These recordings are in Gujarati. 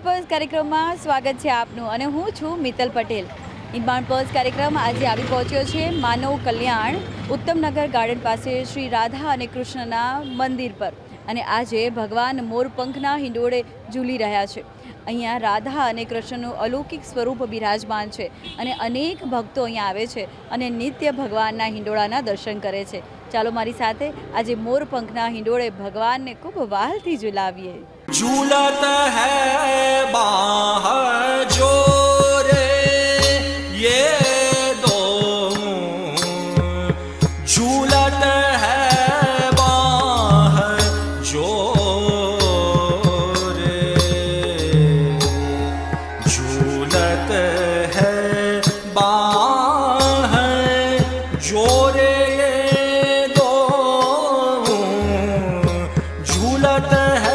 નિર્માણ પર્સ કાર્યક્રમમાં સ્વાગત છે આપનું અને હું છું મિત્તલ પટેલ. નિર્માણ પર્સ કાર્યક્રમ આજે આવી પહોંચ્યો છે માનવ કલ્યાણ ઉત્તમનગર ગાર્ડન પાસે શ્રી રાધા અને કૃષ્ણના મંદિર પર. અને આજે ભગવાન મોરપંખના હિંડોળે ઝૂલી રહ્યા છે. અહીંયા રાધા અને કૃષ્ણનું અલૌકિક સ્વરૂપ બિરાજમાન છે અને અનેક ભક્તો અહીંયા આવે છે અને નિત્ય ભગવાનના હિંડોળાના દર્શન કરે છે. ચાલો મારી સાથે આજે મોર પંખના હિંડોળે ભગવાનને ખૂબ વાલથી ઝુલાવીએ. ઝુલતા હૈ બાહર જો झूलत है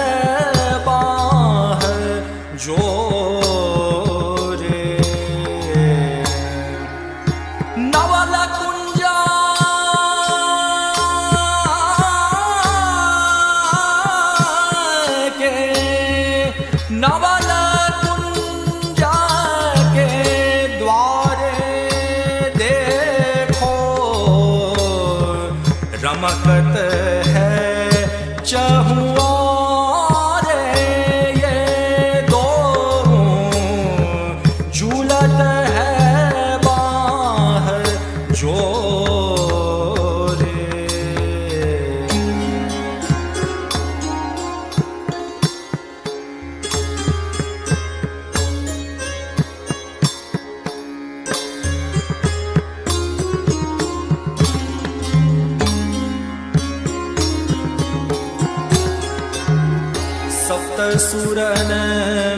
सुरन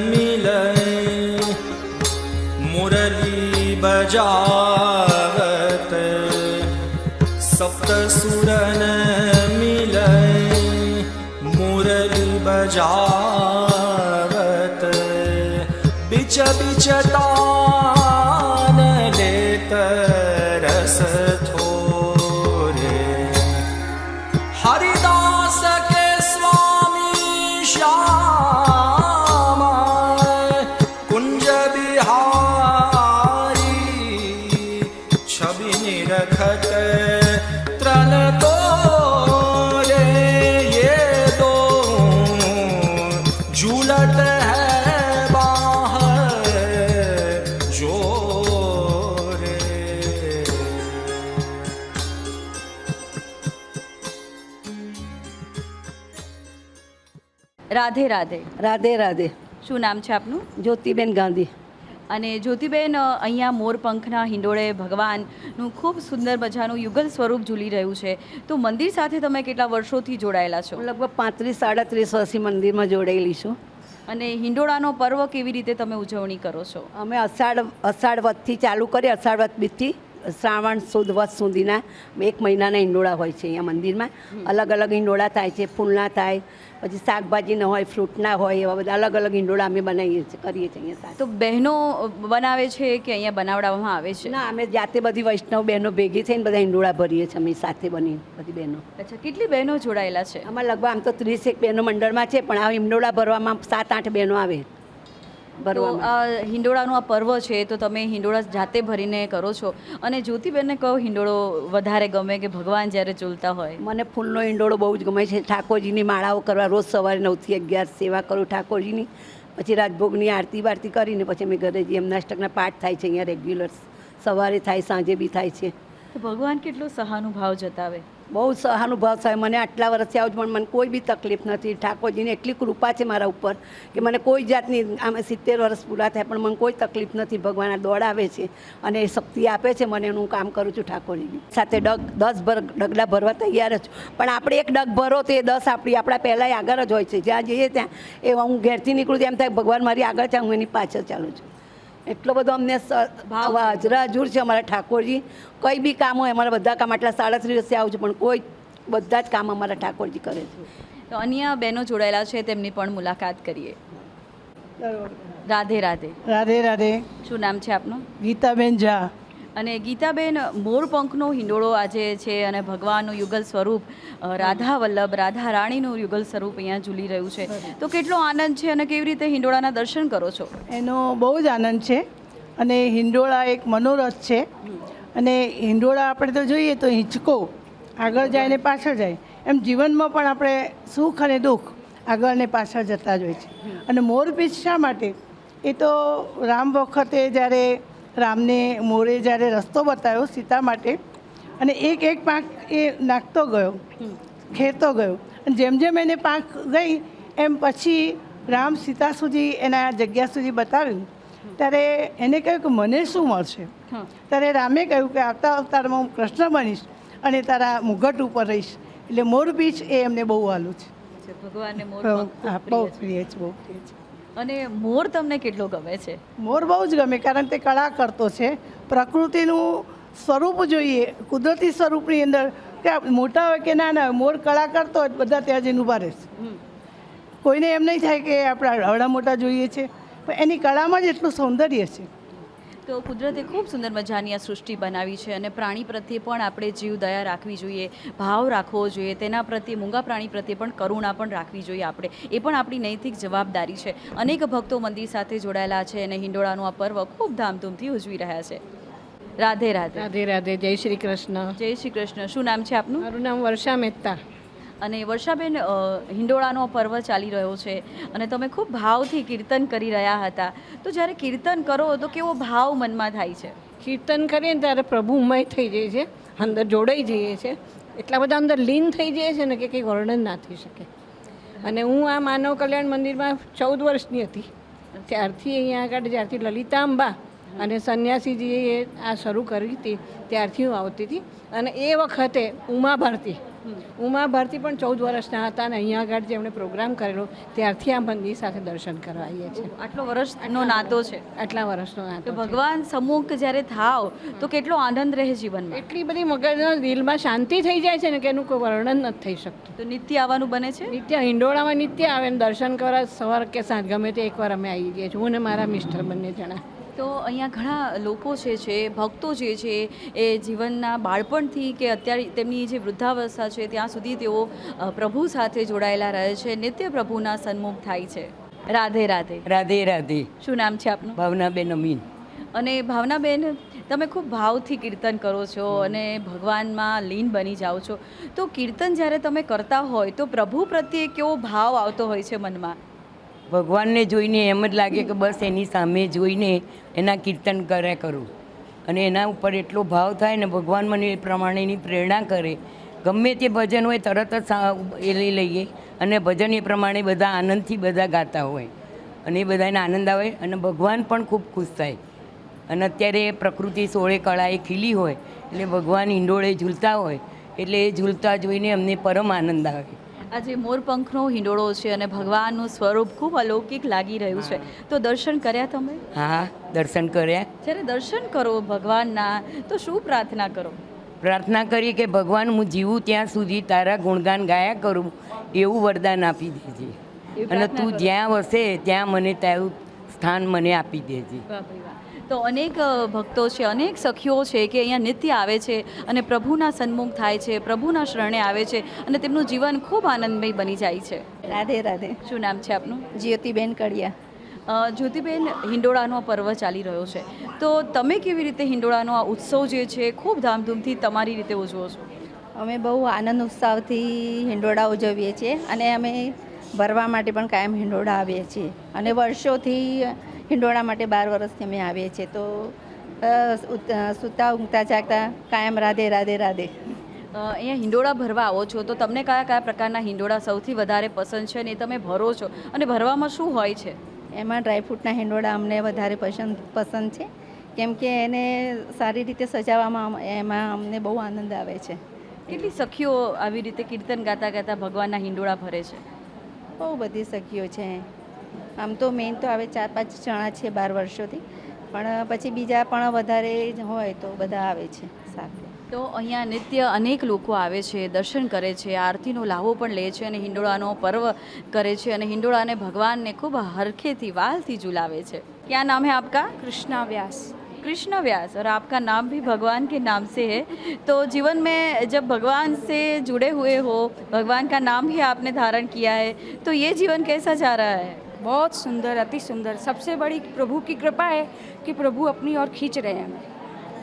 मिले मुरली बजावत सप्त सुरन मिले मुरली बजावत बिच बिच રાધે રાધે. રાધે રાધે. શું નામ છે આપનું? જ્યોતિબેન ગાંધી. અને જ્યોતિબેન અહીંયા મોરપંખના હિંડોળે ભગવાનનું ખૂબ સુંદર મજાનું યુગલ સ્વરૂપ ઝૂલી રહ્યું છે. તો મંદિર સાથે તમે કેટલા વર્ષોથી જોડાયેલા છો? લગભગ પાંત્રીસ સાડત્રીસ વર્ષથી મંદિરમાં જોડાયેલી છું. અને હિંડોળાનો પર્વ કેવી રીતે તમે ઉજવણી કરો છો? અમે અષાઢ અષાઢ વધથી ચાલુ કરી અષાઢ વત બીજથી શ્રાવણ સુદ વધ સુધીના એક મહિનાના હિંડોળા હોય છે અહીંયા મંદિરમાં. અલગ અલગ હિંડોળા થાય છે ફૂલના થાય પછી શાકભાજીના હોય ફ્રૂટના હોય એવા બધા અલગ અલગ હિંડોળા અમે બનાવીએ છીએ કરીએ છીએ અહીંયા તો બહેનો બનાવે છે કે અહીંયા બનાવડાવવામાં આવે છે? ના અમે જાતે બધી વૈષ્ણવ બહેનો ભેગી થઈને બધા હિંડોળા ભરીએ છીએ અમે સાથે બની બધી બહેનો. અચ્છા કેટલી બહેનો જોડાયેલા છે? અમારે લગભગ આમ તો ત્રીસેક બહેનો મંડળમાં છે પણ આ હિંડોળા ભરવામાં સાત આઠ બહેનો આવે. તો આ હિંડોળાનું આ પર્વ છે તો તમે હિંડોળા જાતે ભરીને કરો છો. અને જ્યોતિબેનને કહો હિંડોળો વધારે ગમે કે ભગવાન જ્યારે ઝૂલતા હોય? મને ફૂલનો હિંડોળો બહુ જ ગમે છે. ઠાકોરજીની માળાઓ કરવા રોજ સવારે નવથી અગિયાર સેવા કરું ઠાકોરજીની. પછી રાજભોગની આરતી બારતી કરીને પછી અમે ઘરે જઈએ. અષ્ટકના પાઠ થાય છે અહીંયા રેગ્યુલર સવારે થાય સાંજે બી થાય છે. તો ભગવાન કેટલો સહાનુભાવ જતાવે. બહુ સહાનુભાવ થાય. મને આટલા વર્ષથી આવું પણ મને કોઈ બી તકલીફ નથી. ઠાકોરજીની એટલી કૃપા છે મારા ઉપર કે મને કોઈ જાતની આમે સિત્તેર વર્ષ પૂરા થાય પણ મને કોઈ તકલીફ નથી. ભગવાન આ દોડ આવે છે અને એ શક્તિ આપે છે. મને એનું કામ કરું છું ઠાકોરજીની સાથે ડગ દસ ભર ડગલા ભરવા તૈયાર છું પણ આપણે એક ડગ ભરો તો એ દસ આપણી, આપણા પહેલાં આગળ જ હોય છે. જ્યાં જઈએ ત્યાં એ હું ઘેરથી નીકળું એમ થાય ભગવાન મારી આગળ છે, હું એની પાછળ ચાલું છું. એટલો બધો અમને સ- ભાવ. હાજરા હજુર છે અમારા ઠાકોરજી. કંઈ બી કામ હોય અમારા બધા કામ આટલા સાડત્રીસ વર્ષે આવું છું પણ કોઈ બધા જ કામ અમારા ઠાકોરજી કરે છે. તો અન્ય બહેનો જોડાયેલા છે તેમની પણ મુલાકાત કરીએ. રાધે રાધે. રાધે રાધે. શું નામ છે આપનું? ગીતાબેન ઝા. અને ગીતાબેન મોરપંખનો હિંડોળો આજે છે અને ભગવાનનું યુગલ સ્વરૂપ રાધા વલ્લભ, રાધા રાણીનું યુગલ સ્વરૂપ અહીંયા ઝૂલી રહ્યું છે. તો કેટલો આનંદ છે અને કેવી રીતે હિંડોળાના દર્શન કરો છો? એનો બહુ જ આનંદ છે અને હિંડોળા એક મનોરથ છે. અને હિંડોળા આપણે તો જોઈએ તો હિંચકો, આગળ જાય ને પાછળ જાય. એમ જીવનમાં પણ આપણે સુખ અને દુઃખ આગળ ને પાછળ જતા જ હોય છે. અને મોરપીંછ શા માટે એ તો રામ વખતે જ્યારે રામને મોરે જ્યારે રસ્તો બતાવ્યો સીતા માટે અને એક એક પાંખ એ નાખતો ગયો ખેતો ગયો. અને જેમ જેમ એને પાંખ ગઈ એમ પછી રામ સીતા સુધી એના જગ્યા સુધી બતાવ્યું. ત્યારે એને કહ્યું કે મને શું મળશે? ત્યારે રામે કહ્યું કે આવતા અવતારમાં હું કૃષ્ણ બનીશ અને તારા મુગટ ઉપર રહીશ. એટલે મોરપીંછ એ એમને બહુ વાલું છે. ભગવાનને બહુ પ્રિય છે બહુ પ્રિય છે. અને મોર તમને કેટલો ગમે છે? મોર બહુ જ ગમે કારણ તે કળા કરતો છે. પ્રકૃતિનું સ્વરૂપ જોઈએ કુદરતી સ્વરૂપની અંદર કે મોટા હોય કે નાના ના મોર કળા કરતો હોય બધા ત્યાં જઈને ઊભા રહેશે. કોઈને એમ નહીં થાય કે આપણે હવડા મોટા જોઈએ છે. પણ એની કળામાં જ એટલું સૌંદર્ય છે. તો કુદરતે ખૂબ સુંદર મજાની આ સૃષ્ટિ બનાવી છે અને પ્રાણી પ્રત્યે પણ આપણે જીવ દયા રાખવી જોઈએ ભાવ રાખવો જોઈએ તેના પ્રત્યે મૂંગા પ્રાણી પ્રત્યે પણ કરુણા પણ રાખવી જોઈએ આપણે. એ પણ આપણી નૈતિક જવાબદારી છે. અનેક ભક્તો મંદિર સાથે જોડાયેલા છે અને હિંડોળાનું આ પર્વ ખૂબ ધામધૂમથી ઉજવી રહ્યા છે. રાધે રાધે. રાધે રાધે. જય શ્રી કૃષ્ણ. જય શ્રી કૃષ્ણ. શું નામ છે આપનું? મારું નામ વર્ષા મહેતા. અને વર્ષાબેન હિંડોળાનો પર્વ ચાલી રહ્યો છે અને તમે ખૂબ ભાવથી કીર્તન કરી રહ્યા હતા. તો જ્યારે કીર્તન કરો તો કેવો ભાવ મનમાં થાય છે? કીર્તન કરીએ ને ત્યારે પ્રભુમય થઈ જાય છે, અંદર જોડાઈ જઈએ છે. એટલા બધા અંદર લીન થઈ જાય છે ને કે કંઈ વર્ણન ના થઈ શકે. અને હું આ માનવ કલ્યાણ મંદિરમાં ચૌદ વર્ષની હતી. ત્યારથી અહીંયા આગળ જ્યારથી લલિતાંબા અને સંન્યાસીજીએ આ શરૂ કરી હતી, ત્યારથી હું આવતી હતી. અને એ વખતે ઉમા ભારતી ઉમા ભારતી પણ ચૌદ વર્ષના હતા અને અહીંયા આગળ જે એમણે પ્રોગ્રામ કરેલો ત્યારથી આ મંદિર સાથે દર્શન કરવા આવીએ છીએ. આટલો વર્ષનો નાતો છે. આટલા વર્ષનો નાતો તો ભગવાન સમુખ જ્યારે થાવ તો કેટલો આનંદ રહે જીવનમાં? એટલી બધી મગજના દિલમાં શાંતિ થઈ જાય છે ને કે એનું કોઈ વર્ણન નથી થઈ શકતું. તો નિત્ય આવવાનું બને છે? નિત્ય હિંડોળામાં નિત્ય આવે ને દર્શન કરવા સવાર કે સાંજ ગમે તે એકવાર અમે આવી જઈએ છીએ. હું ને મારા મિસ્ટર બંને જણા. તો અહીંયા ઘણા લોકો છે છે ભક્તો જે છે એ જીવનના બાળપણથી કે અત્યારે તેમની જે વૃદ્ધાવસ્થા છે ત્યાં સુધી તેઓ પ્રભુ સાથે જોડાયેલા રહે છે નિત્ય પ્રભુના સન્મુખ થાય છે. રાધે રાધે. રાધે રાધે. શું નામ છે આપનું? ભાવનાબેન અમીન. અને ભાવનાબેન તમે ખૂબ ભાવથી કીર્તન કરો છો અને ભગવાનમાં લીન બની જાઓ છો. તો કીર્તન જ્યારે તમે કરતા હોય તો પ્રભુ પ્રત્યે કેવો ભાવ આવતો હોય છે મનમાં? ભગવાનને જોઈને એમ જ લાગે કે બસ એની સામે જોઈને એના કીર્તન કર્યા કરું. અને એના ઉપર એટલો ભાવ થાય ને ભગવાન મને એ પ્રમાણેની પ્રેરણા કરે. ગમે તે ભજન હોય તરત જ એ લઈ લઈએ અને ભજન એ પ્રમાણે બધા આનંદથી બધા ગાતા હોય. અને એ બધાને આનંદ આવે અને ભગવાન પણ ખૂબ ખુશ થાય. અને અત્યારે પ્રકૃતિ સોળે કળા એ ખીલી હોય એટલે ભગવાન હિંડોળે ઝૂલતા હોય એટલે એ ઝૂલતા જોઈને અમને પરમ આનંદ આવે. આજે મોરપંખનો હિંડોળો છે અને ભગવાનનું સ્વરૂપ ખૂબ અલૌકિક લાગી રહ્યું છે. તો દર્શન કર્યા તમે? હા દર્શન કર્યા. જ્યારે દર્શન કરો ભગવાનના તો શું પ્રાર્થના કરો? પ્રાર્થના કરી કે ભગવાન હું જીવું ત્યાં સુધી તારા ગુણગાન ગાયા કરું એવું વરદાન આપી દેજે. અને તું જ્યાં વસે ત્યાં મને તારું સ્થાન મને આપી દેજે. તો અનેક ભક્તો છે અનેક સખીઓ છે કે અહીંયા નિત્ય આવે છે અને પ્રભુના સન્મુખ થાય છે પ્રભુના શરણે આવે છે અને તેમનું જીવન ખૂબ આનંદમય બની જાય છે. રાધે રાધે. શું નામ છે આપનું? જ્યોતિબેન કડિયા. જ્યોતિબેન હિંડોળાનો પર્વ ચાલી રહ્યો છે. તો તમે કેવી રીતે હિંડોળાનો આ ઉત્સવ જે છે ખૂબ ધામધૂમથી તમારી રીતે ઉજવો છો? અમે બહુ આનંદ ઉત્સાહથી હિંડોળા ઉજવીએ છીએ અને અમે ભરવા માટે પણ કાયમ હિંડોળા આવીએ છીએ. અને વર્ષોથી હિંડોળા માટે બાર વર્ષથી અમે આવીએ છીએ. તો સૂતા ઊંઘતા જાગતા કાયમ રાધે રાધે રાધે. અહીંયા હિંડોળા ભરવા આવો છો તો તમને કયા કયા પ્રકારના હિંડોળા સૌથી વધારે પસંદ છે ને એ તમે ભરો છો? અને ભરવામાં શું હોય છે? એમાં ડ્રાયફ્રૂટના હિંડોળા અમને વધારે પસંદ પસંદ છે. કેમ કે એને સારી રીતે સજાવવામાં એમાં અમને બહુ આનંદ આવે છે. કેટલી સખીઓ આવી રીતે કીર્તન ગાતા ગાતા ભગવાનના હિંડોળા ભરે છે? બહુ બધી સખીઓ છે. આમ તો મેઇન તો હવે ચાર પાંચ જણા છે બાર વર્ષોથી પણ પછી બીજા પણ વધારે જ હોય તો બધા આવે છે સાથે તો અહીંયા નિત્ય અનેક લોકો આવે છે દર્શન કરે છે આરતીનો લાહો પણ લે છે અને હિંડોળાનો પર્વ કરે છે અને હિંડોળાને ભગવાનને ખૂબ હરખેથી વાલથી ઝુલાવે છે ક્યાં નામ હે આપકા कृष्णा व्यास कृष्ण व्यास और आपका नाम भी भगवान के नाम से है तो जीवन में जब भगवान से जुड़े हुए हो भगवान का नाम भी आपने धारण किया है तो ये जीवन कैसा जा रहा है बहुत सुंदर, अति सुंदर, सबसे बड़ी प्रभु की कृपा है कि प्रभु अपनी ओर खींच रहे हैं हमें।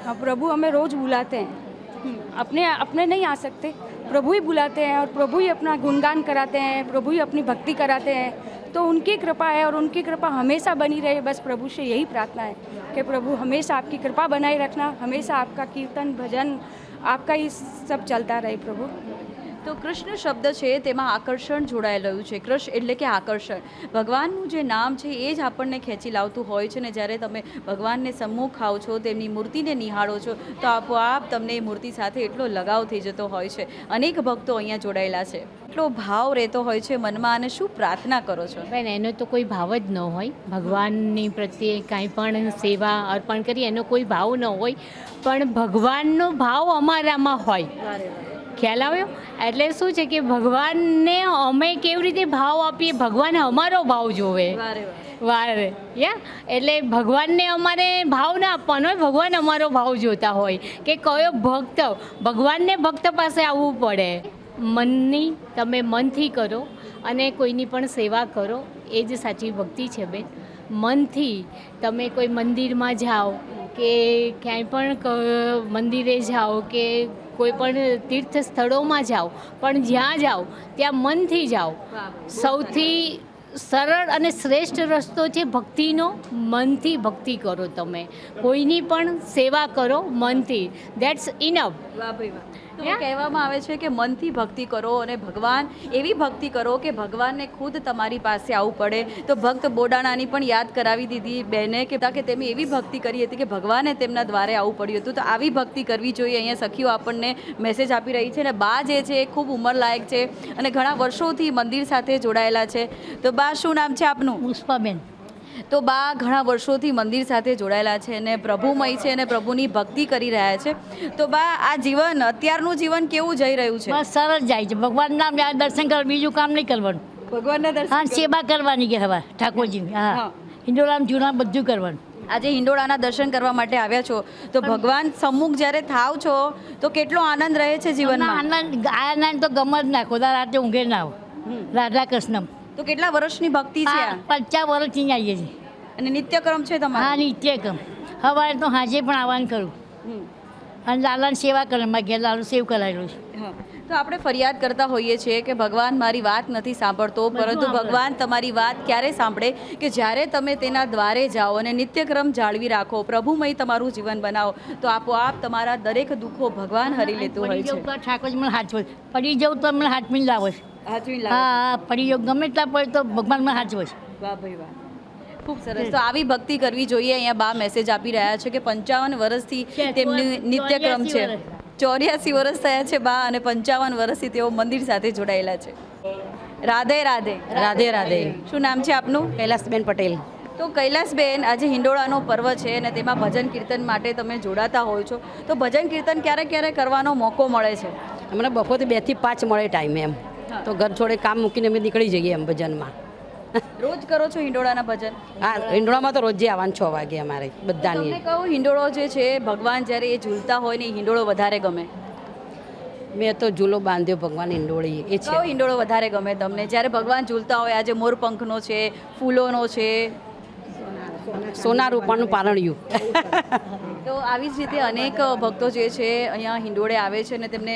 हाँ प्रभु हमें रोज़ बुलाते हैं। अपने अपने नहीं आ सकते। प्रभु ही बुलाते हैं और प्रभु ही अपना गुणगान कराते हैं, प्रभु ही अपनी भक्ति कराते हैं। तो उनकी कृपा है और उनकी कृपा हमेशा बनी रहे। बस प्रभु से यही प्रार्थना है कि प्रभु हमेशा आपकी कृपा बनाए रखना, हमेशा आपका कीर्तन, भजन, आपका ही सब चलता रहे प्रभु। તો કૃષ્ણ શબ્દ છે તેમાં આકર્ષણ જોડાયેલું છે. કૃષ્ણ એટલે કે આકર્ષણ. ભગવાનનું જે નામ છે એ જ આપણને ખેંચી લાવતું હોય છે ને જ્યારે તમે ભગવાનને સમ્મુખ આવો છો તેમની મૂર્તિને નિહાળો છો તો આપોઆપ તમને એ મૂર્તિ સાથે એટલો લગાવ થઈ જતો હોય છે. અનેક ભક્તો અહીંયા જોડાયેલા છે. એટલો ભાવ રહેતો હોય છે મનમાં અને શું પ્રાર્થના કરો છો? બેન એનો તો કોઈ ભાવ જ ન હોય. ભગવાનની પ્રત્યે કાંઈ પણ સેવા અર્પણ કરી એનો કોઈ ભાવ ન હોય. પણ ભગવાનનો ભાવ અમારામાં હોય. ખ્યાલ આવ્યો? એટલે શું છે કે ભગવાનને અમે કેવી રીતે ભાવ આપીએ? ભગવાન અમારો ભાવ જોવે. વારે યા? એટલે ભગવાનને અમારે ભાવ ના આપવાનો હોય ભગવાન અમારો ભાવ જોતા હોય. કે કયો ભક્ત ભગવાનને ભક્ત પાસે આવવું પડે. મનની તમે મનથી કરો અને કોઈની પણ સેવા કરો. એ જ સાચી ભક્તિ છે બેન. મનથી તમે કોઈ મંદિરમાં જાઓ કે ક્યાંય પણ મંદિરે જાઓ કે કોઈ પણ તીર્થ સ્થળોમાં જાઓ પણ જ્યાં જાઓ ત્યાં મનથી જાઓ. સૌથી સરળ અને શ્રેષ્ઠ રસ્તો છે ભક્તિનો મનથી ભક્તિ કરો તમે. કોઈની પણ સેવા કરો મનથી. દેટ્સ ઇનફ વાહ ભાઈ વાહ. તો. કહેવામાં આવે છે કે મનથી ભક્તિ કરો અને ભગવાન એવી ભક્તિ કરો કે ભગવાનને ખુદ તમારી પાસે આવવું પડે. તો ભક્ત બોડાણાની પણ યાદ કરાવી દીધી બેને કે કે તેમની એવી ભક્તિ કરી હતી કે ભગવાને તેમના દ્વારે આવવું પડ્યું હતું. તો આવી ભક્તિ કરવી જોઈએ. અહીંયા સખીઓ આપણને મેસેજ આપી રહી છે અને બા જે છે એ ખૂબ ઉંમરલાયક છે અને ઘણા વર્ષોથી મંદિર સાથે જોડાયેલા છે. તો બા શું નામ છે આપનું? પુષ્પાબેન. તો બા ઘણા વર્ષોથી મંદિર સાથે જોડાયેલા છે અને પ્રભુમય છે અને પ્રભુની ભક્તિ કરી રહ્યા છે. તો બા આ જીવન અત્યારનું જીવન કેવું જઈ રહ્યું છે? બસ સરસ જાય છે. ભગવાનના દર્શન કરવા બીજું કામ નહીં કરવાનું. ભગવાનના દર્શન સેવા કરવાની કે હવે ઠાકોરજી હા. હા. હિન્દુરામ જૂના બધું કરવાનું. આજે હિંડોળાના દર્શન કરવા માટે આવ્યા છો. તો ભગવાન સમ્મુખ જ્યારે થાવ છો તો કેટલો આનંદ રહે છે જીવનમાં? આનંદ આનંદ તો ગમ જ નાખો. રાતે ઊંઘે ના આવો. રાધા કૃષ્ણ તો કેટલા વર્ષની ભક્તિ છે આ? પચાસ વર્ષથી આવીએ છીએ. અને નિત્યક્રમ છે હા તમારો? નિત્ય કમ સવારે તો હાજે પણ આવવાનું કરું. હમ. અને લાલાની સેવા કરે મારા ઘેર લાલુ સેવ કરાયેલું છે. હા. તો આપણે ફરિયાદ કરતા હોઈએ છીએ કે ભગવાન મારી વાત નથી સાંભળતો પરંતુ ભગવાન તમારી વાત ક્યારે સાંભળે કે જ્યારે તમે તેના દ્વારે જાઓ અને નિત્યક્રમ જાળવી રાખો પ્રભુમય તમારું જીવન બનાવો તો આપોઆપ તમારા દરેક દુઃખો ભગવાન હરી લેતું હોય છે. તો ઠાકોરજી મને હાચવે પડી જવું તો મને હાથમી લાવો હા પડી જવું ગમે એટલા પડે તો ભગવાન મને છે. વાહ ભાઈ વાહ. ખૂબ સરસ. તો આવી ભક્તિ કરવી જોઈએ. અહીંયા બા મેસેજ આપી રહ્યા છે કે પંચાવન વર્ષથી તેમની નિત્યક્રમ છે. ચોર્યાસી વર્ષ થયા છે બા અને પંચાવન વર્ષથી તેઓ મંદિર સાથે જોડાયેલા છે. રાધે રાધે. રાધે રાધે. શું નામ છે આપનું? કૈલાસબેન પટેલ. તો કૈલાસબેન આજે હિંડોળાનો પર્વ છે અને તેમાં ભજન કીર્તન માટે તમે જોડાતા હોય છો. તો ભજન કીર્તન ક્યારે ક્યારે કરવાનો મોકો મળે છે? અમને બપોરથી બેથી પાંચ મળે ટાઈમ એમ. તો ઘર છોડે કામ મૂકીને અમે નીકળી જઈએ એમ ભજનમાં. રોજ કરો છો હિંડોળાના ભજન? હા હિંડોળામાં તો રોજે આવવાનું છ વાગે અમારે તમને બધાની કહું હિંડોળો જે છે ભગવાન જ્યારે એ ઝૂલતા હોય ને હિંડોળો વધારે ગમે. મેં તો ઝૂલો બાંધ્યો ભગવાન હિંડોળી એ છે. હિંડોળો વધારે ગમે તમને. જ્યારે ભગવાન ઝૂલતા હોય આજે મોરપંખનો છે ફૂલોનો છે સોના રૂપાનું પારણ્યું. તો આવી જ રીતે અનેક ભક્તો જે છે અહીંયા હિંડોળે આવે છે અને તેમને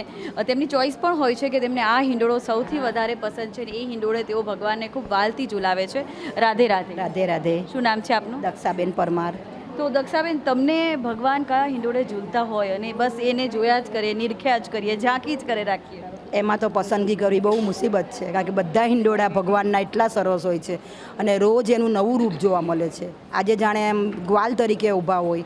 તેમની ચોઈસ પણ હોય છે કે તેમને આ હિંડોળો સૌથી વધારે પસંદ છે અને એ હિંડોળે તેઓ ભગવાનને ખૂબ વાલથી ઝુલાવે છે. રાધે રાધે. રાધે રાધે. શું નામ છે આપનું? દક્ષાબેન પરમાર. તો દક્ષાબેન તમને ભગવાન કયા હિંડોળે ઝૂલતા હોય અને બસ એને જોયા જ કરીએ નિરખ્યા જ કરીએ ઝાંકી જ કરે રાખીએ? એમાં તો પસંદગી કરવી બહુ મુસીબત છે કારણ કે બધા હિંડોળા ભગવાનના એટલા સરસ હોય છે અને રોજ એનું નવું રૂપ જોવા મળે છે. આજે જાણે એમ ગ્વાલ તરીકે ઊભા હોય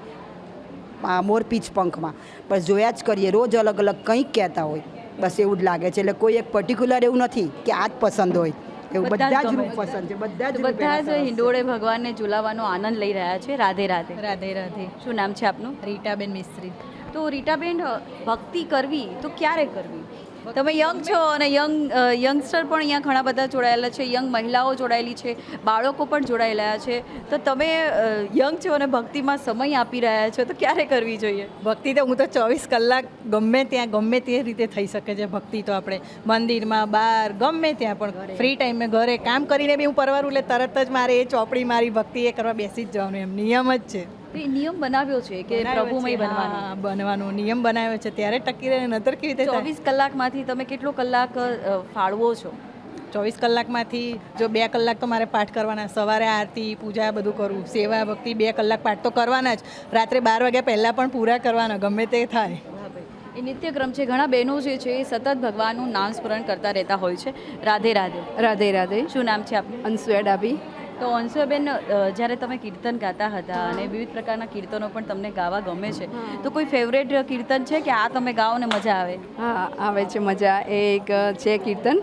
આ મોરપીંછ પંખમાં. બસ જોયા જ કરીએ રોજ અલગ અલગ કંઈક કહેતા હોય. બસ એવું જ લાગે છે એટલે કોઈ એક પર્ટિક્યુલર એવું નથી કે આ જ પસંદ હોય. એવું બધા જ રૂપ પસંદ છે બધા જ બધા જ હિંડોળે ભગવાનને ઝુલાવાનો આનંદ લઈ રહ્યા છે. રાધે રાધે. રાધે રાધે. શું નામ છે આપનું? રીટાબેન મિસ્ત્રી. તો રીટાબેન ભક્તિ કરવી તો ક્યારે કરવી? તમે યંગ છો અને યંગ યંગસ્ટર પણ અહીંયા ઘણા બધા જોડાયેલા છે યંગ મહિલાઓ જોડાયેલી છે બાળકો પણ જોડાયેલા છે. તો તમે યંગ છો અને ભક્તિમાં સમય આપી રહ્યા છો તો ક્યારે કરવી જોઈએ? ભક્તિ તો હું તો ચોવીસ કલાક ગમે ત્યાં ગમે તે રીતે થઈ શકે છે. ભક્તિ તો આપણે મંદિરમાં બહાર ગમે ત્યાં પણ ફ્રી ટાઈમે ઘરે કામ કરીને બી હું પરવારું એટલે તરત જ મારે એ ચોપડી મારી ભક્તિ એ કરવા બેસી જ જવાનું એમ. નિયમ જ છે. એ નિયમ બનાવ્યો છે કે પ્રભુમય બનવાનો હા, બનવાનો. નિયમ બનાવ્યો છે. ત્યારે ટકી રહે નતર કેવી રીતે ચોવીસ કલાકમાંથી તમે કેટલો કલાક ફાળવો છો? ચોવીસ કલાકમાંથી જો બે કલાક તો મારે પાઠ કરવાના સવારે આરતી પૂજા બધું કરવું સેવા ભક્તિ બે કલાક પાઠ તો કરવાના જ. રાત્રે બાર વાગ્યા પહેલાં પણ પૂરા કરવાના ગમે તે થાય. એ નિત્યક્રમ છે. ઘણા બહેનો જે છે એ સતત ભગવાનનું નામ સ્મરણ કરતા રહેતા હોય છે. રાધે રાધે. રાધે રાધે. શું નામ છે આપનું? અનસુયા ડાબી તો અંશુબેન જ્યારે તમે કીર્તન ગાતા હતા અને વિવિધ પ્રકારના કીર્તનો પણ તમને ગાવા ગમે છે તો કોઈ ફેવરેટ કીર્તન છે કે આ તમે ગાઓ ને મજા આવે? હા આવે છે મજા. એ એક છે કીર્તન.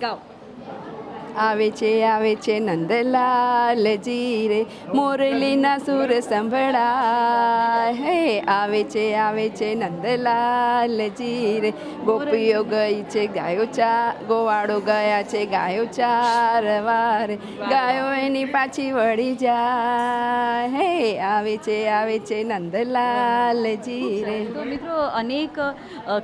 ગાઓ. આવે છે આવે છે નંદલાલજી રે, મોરલીના સુર સંભળાય. હે, આવે છે આવે છે નંદલાલજી રે. ગોપીઓ ગઈ છે, ગાયો ચા, ગોવાળો ગયા છે, ગાયો ચાર વારે. ગાયો એની પાછી વળી જાય. હે, આવે છે આવે છે નંદલાલજી રે. મિત્રો, અનેક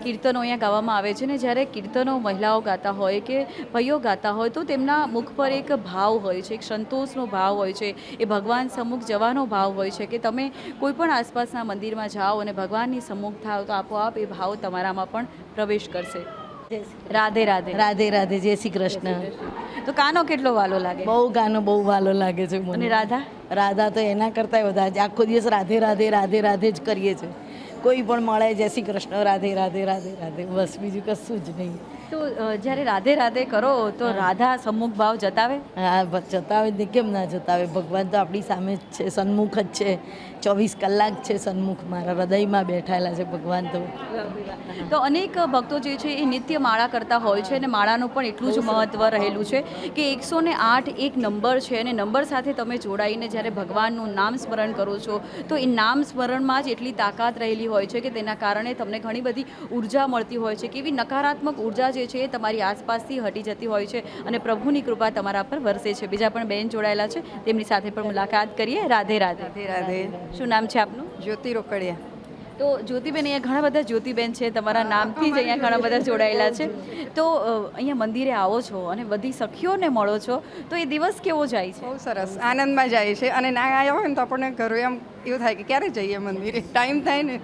કીર્તનો અહીંયા ગાવામાં આવે છે ને, જ્યારે કીર્તનો મહિલાઓ ગાતા હોય કે ભાઈઓ ગાતા હોય, તો તેમના મુખ પર એક ભાવ હોય છે એક સંતોષનો ભાવ હોય છે એ ભગવાન સમુખ જવાનો ભાવ હોય છે કે તમે કોઈ પણ આસપાસના મંદિરમાં જાઓ અને ભગવાનની સમુખ થાવ તો આપોઆપ એ ભાવ તમારામાં પણ પ્રવેશ કરશે. રાધે રાધે. રાધે રાધે. જય શ્રી કૃષ્ણ. તો કાનો કેટલો વાલો લાગે? બહુ ગાનો બહુ વાલો લાગે છે મને. રાધા? રાધા તો એના કરતાંય વધારે આખો દિવસ રાધે રાધે રાધે રાધે જ કરીએ છીએ કોઈ પણ મળે જય શ્રી કૃષ્ણ રાધે રાધે રાધે રાધે. બસ બીજું કશું જ નહીં. તો જ્યારે રાધે રાધે કરો તો રાધા સન્મુખ ભાવ જતાવે? હા જતાવે ને કેમ ના જતાવે? ભગવાન તો આપણી સામે જ છે સન્મુખ જ છે. ચોવીસ કલાક છે સન્મુખ મારા હૃદયમાં બેઠાયેલા છે ભગવાન તો. તો અનેક ભક્તો જે છે એ નિત્ય માળા કરતા હોય છે અને માળાનું પણ એટલું જ મહત્ત્વ રહેલું છે કે એકસો ને આઠ એક નંબર છે અને નંબર સાથે તમે જોડાઈને જ્યારે ભગવાનનું નામ સ્મરણ કરો છો તો એ નામ સ્મરણમાં જ એટલી તાકાત રહેલી હોય છે કે તેના કારણે તમને ઘણી બધી ઊર્જા મળતી હોય છે કેવી નકારાત્મક ઊર્જા જે છે એ તમારી આસપાસથી હટી જતી હોય છે અને પ્રભુની કૃપા તમારા પર વરસે છે. બીજા પણ બેન જોડાયેલા છે. તેમની સાથે પણ મુલાકાત કરીએ. રાધે રાધે. રાધે શું નામ છે આપનું? જ્યોતિ રોકડિયા. તો જ્યોતિબેન અહીંયા ઘણા બધા જ્યોતિબેન છે. તમારા નામથી જ અહીંયા ઘણા બધા જોડાયેલા છે. તો અહીંયા મંદિરે આવો છો અને બધી સખીઓને મળો છો. તો એ દિવસ કેવો જાય છે? બહુ સરસ. આનંદમાં જાય છે. અને ના આવ્યા હોય ને તો આપણને ઘરે એમ એવું થાય કે ક્યારે જઈએ મંદિરે? ટાઈમ થાય ને.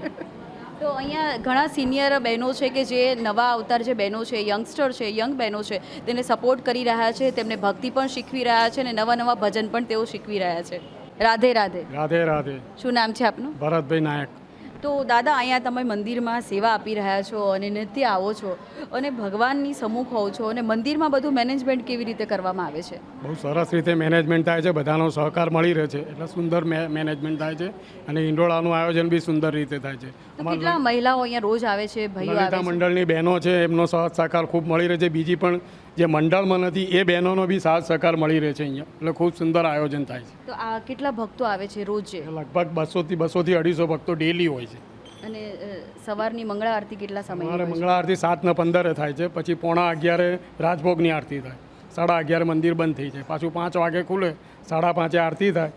તો અહીંયા ઘણા સિનિયર બહેનો છે કે જે નવા અવતાર જે બહેનો છે યંગસ્ટર છે યંગ બહેનો છે તેને સપોર્ટ કરી રહ્યા છે તેમને ભક્તિ પણ શીખવી રહ્યા છે અને નવા નવા ભજન પણ તેઓ શીખવી રહ્યા છે. રાધે રાધે. રાધે રાધે. શું નામ છે આપનું? ભરતભાઈ નાયક. તો દાદા અહીંયા તમે મંદિરમાં સેવા આપી રહ્યા છો અને નિત્ય આવો છો અને ભગવાનની સમુખ હોવ છો અને મંદિરમાં બધું મેનેજમેન્ટ કેવી રીતે કરવામાં આવે છે? બહુ સરસ રીતે મેનેજમેન્ટ થાય છે બધાનો સહકાર મળી રહે છે. એટલે સુંદર મેનેજમેન્ટ થાય છે અને ઈંડોળાનું આયોજન બી સુંદર રીતે થાય છે. કેટલા મહિલાઓ અહીંયા રોજ આવે છે ભાઈઓ મંડળની બહેનો છે એમનો સહજ સહકાર ખૂબ મળી રહે છે. બીજી પણ જે મંડળમાં નથી એ બહેનોનો બી સાથ સહકાર મળી રહે છે અહીંયા. એટલે ખૂબ સુંદર આયોજન થાય છે. તો આ કેટલા ભક્તો આવે છે રોજ? લગભગ બસોથી બસોથી અઢીસો ભક્તો ડેલી હોય છે. અને સવારની મંગળા આરતી કેટલા સમય અમારે મંગળા આરતી સાત ને પંદરે થાય છે પછી પોણા અગિયારે રાજભોગની આરતી થાય. સાડા અગિયારે મંદિર બંધ થઈ જાય. પાછું પાંચ વાગે ખુલે સાડા પાંચે આરતી થાય.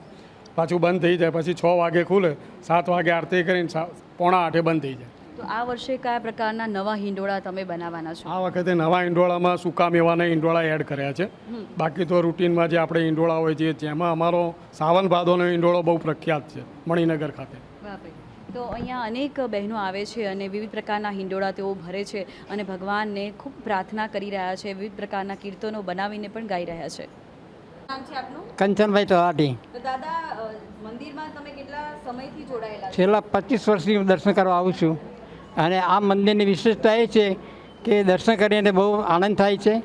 પાછું બંધ થઈ જાય પછી છ વાગે ખુલે સાત વાગે આરતી કરીને સા- પોણા આઠે બંધ થઈ જાય. તો આ વર્ષે કયા પ્રકારના નવા હિંડોળા તમે બનાવવાના છો? આ વખતે નવા ઈંડોળામાં સૂકા મેવાના ઈંડોળા એડ કર્યા છે. બાકી તો રૂટીનમાં જે આપણે ઈંડોળા હોય છે જેમાં અમારો સાવન ભાદોનો ઈંડોળો બહુ પ્રખ્યાત છે મણિનગર ખાતે. તો અહીંયા અનેક બહેનો આવે છે અને વિવિધ પ્રકારના હિંડોળા તેઓ ભરે છે અને ભગવાનને ખૂબ પ્રાર્થના કરી રહ્યા છે વિવિધ પ્રકારના કીર્તનો બનાવીને પણ ગાઈ રહ્યા છે. નામ છે આપનું? કંચનભાઈ તલાટી દાદા મંદિરમાં તમે કેટલા સમયથી જોડાયેલા છેલ્લા પચીસ વર્ષથી હું દર્શન કરવા આવું છું. અને આ મંદિરની વિશેષતા એ છે કે દર્શન કરીને બહુ આનંદ થાય છે.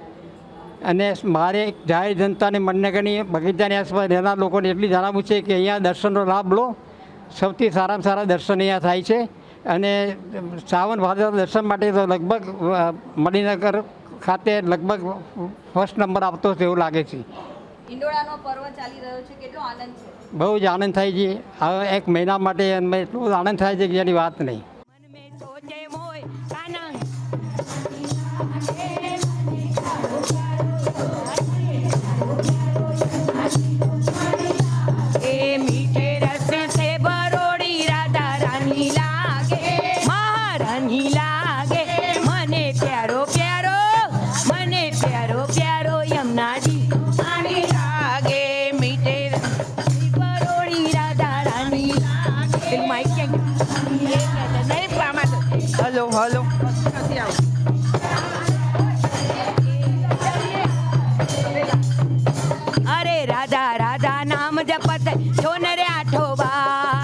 અને મારે જાહેર જનતાને મનનગરની બગીચાની આસપાસ રહેનાર લોકોને એટલી જણાવવું છે કે અહીંયા દર્શનનો લાભ લો. સૌથી સારામાં સારા દર્શન અહીંયા થાય છે. અને શ્રાવણ ભાદર દર્શન માટે તો લગભગ મણિનગર ખાતે લગભગ ફર્સ્ટ નંબર આવતો છે એવું લાગે છે. હિંડોળાનો પર્વ ચાલી રહ્યો છે કેટલો આનંદ છે? બહુ જ આનંદ થાય છે. હવે એક મહિના માટે એટલો આનંદ થાય છે કે જેની વાત નહીં. રાધા રાધા નામ જપત છો ને આઠો બા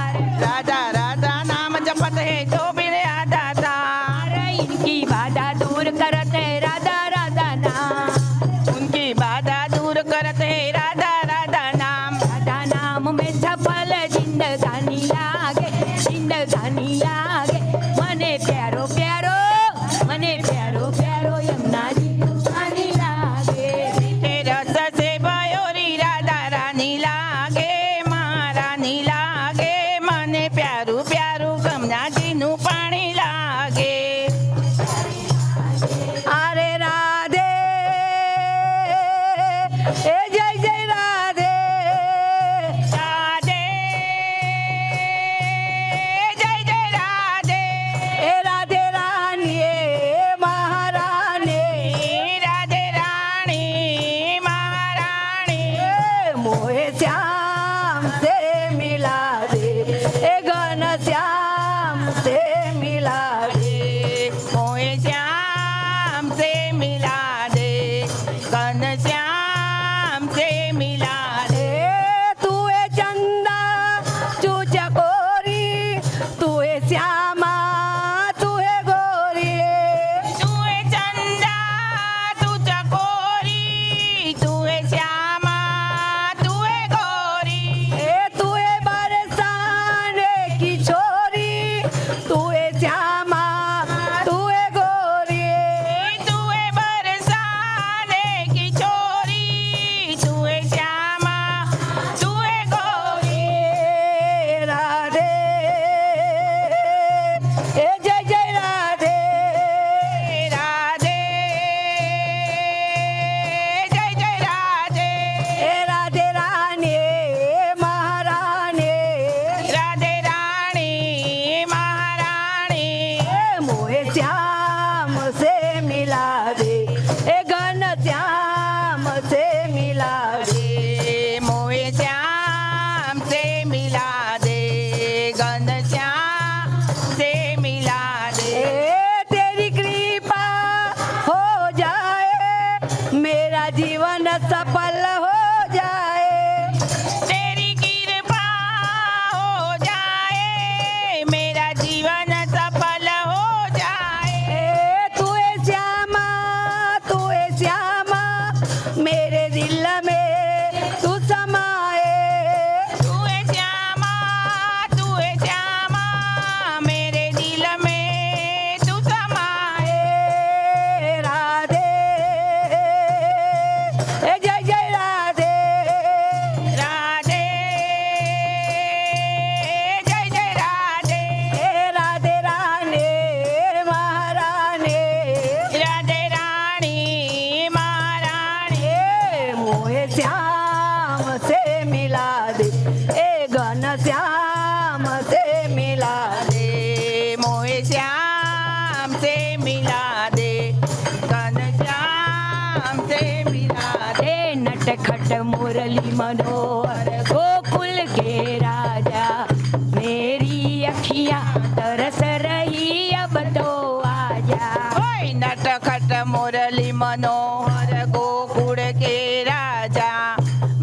હોય નટખટ મોરલી મનોહર ગોકુળ કે રાજા.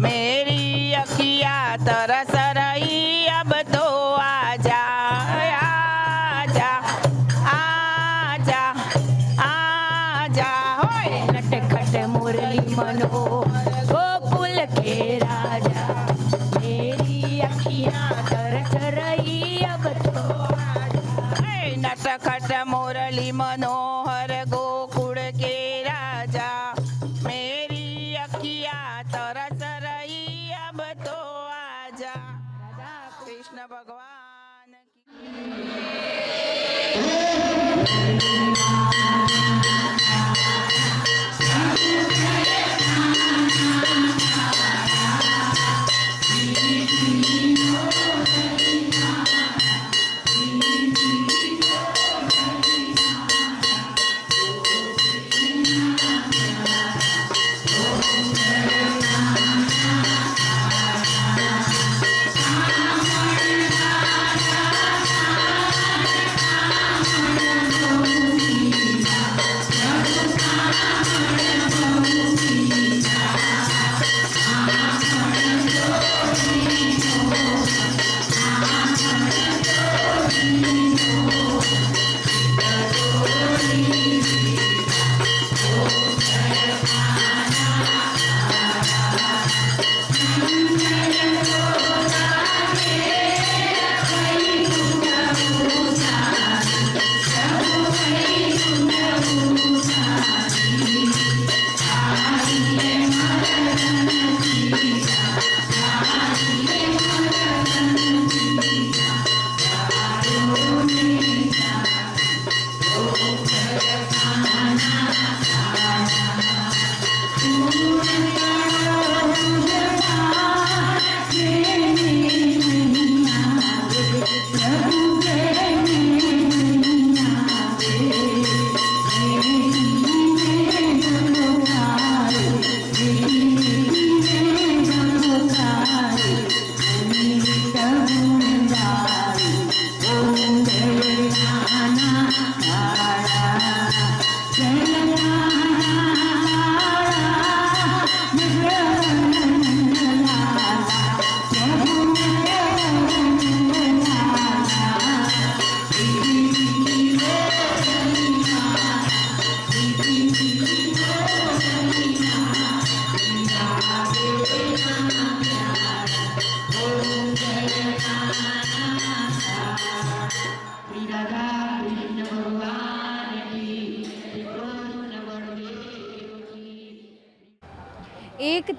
મેરી અખિયા તરસરઈ અબ તો આજા. આજા આજા આજા. હોય નટખટ મોરલી મનોહર ગોકુલ કે રાજા. મેરી અખિયા તરસરઈ અબ તો નટખટ મોરલી મનોહર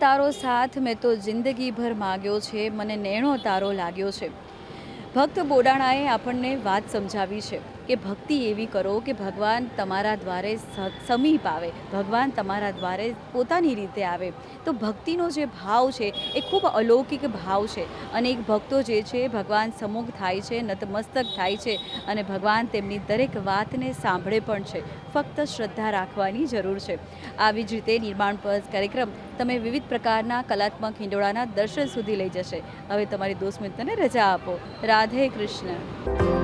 તારો સાથ મેં તો જિંદગીભર માગ્યો છે, મને નેણો તારો લાગ્યો છે. ભક્ત બોડાણાએ આપણને વાત સમજાવી છે. કે ભક્તિ એવી કરો કે ભગવાન તમારા દ્વારે સમીપ આવે, ભગવાન તમારા દ્વારે પોતાની રીતે આવે. તો ભક્તિનો જે ભાવ છે એ ખૂબ અલૌકિક ભાવ છે. અને એક ભક્તો જે છે ભગવાન સમુખ થાય છે, નતમસ્તક થાય છે અને ભગવાન તેમની દરેક વાતને સાંભળે પણ છે. ફક્ત શ્રદ્ધા રાખવાની જરૂર છે. આવી જ રીતે નિર્માણ પર્સ કાર્યક્રમ તમે વિવિધ પ્રકારના કલાત્મક હિંડોળાના દર્શન સુધી લઈ જશે. હવે તમારી દોસ્ત મિત્રને રજા આપો. રાધે કૃષ્ણ.